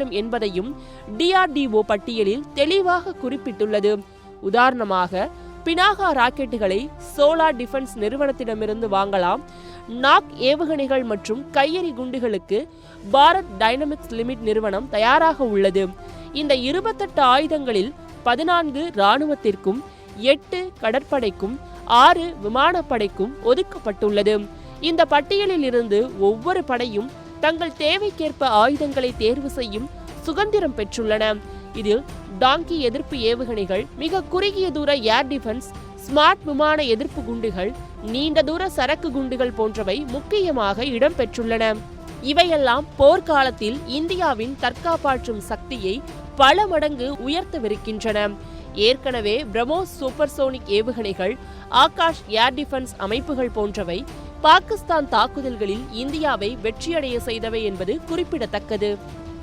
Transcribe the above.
வேண்டும் என்பதையும் டிஆர்டிஓ பட்டியலில் தெளிவாக குறிப்பிட்டுள்ளது. உதாரணமாக பினாகா ராக்கெட்டுகளை சோலார் டிஃபென்ஸ் நிறுவனத்திடமிருந்து வாங்கலாம். நாக் ஏவுகணைகள் மற்றும் கையெறி குண்டுகளுக்கு பாரத் டைனமிக்ஸ் லிமிட் நிறுவனம் தயாராக உள்ளது. இந்த இருபத்தெட்டு ஆயுதங்களில் பதினான்கு இராணுவத்திற்கும் எட்டு கடற்படைக்கும் ஆறு விமானப்படைக்கும் ஒதுக்கப்பட்டுள்ளது. இந்த பட்டியலில் இருந்து ஒவ்வொரு படையும் தங்கள் தேவைக்கேற்ப ஆயுதங்களை தேர்வு செய்யும் சுதந்திரம் பெற்றுள்ளன. இதில் டாங்கி எதிர்ப்பு ஏவுகணைகள் மிக குறுகிய தூர ஏர் டிஃபென்ஸ் ஸ்மார்ட் விமான எதிர்ப்பு குண்டுகள் நீண்ட தூர சரக்கு குண்டுகள் போன்றவை முக்கியமாக இடம்பெற்றுள்ளன இவையெல்லாம் போர்க்காலத்தில் இந்தியாவின் தற்காப்பாற்றும் சக்தியை பல மடங்கு உயர்த்தவிருக்கின்றன. ஏற்கனவே பிரம்மோஸ் சூப்பர்சோனிக் ஏவுகணைகள் ஆகாஷ் ஏர் டிஃபென்ஸ் அமைப்புகள் போன்றவை பாகிஸ்தான் தாக்குதல்களில் இந்தியாவை வெற்றியடைய செய்தவை என்பது குறிப்பிடத்தக்கது.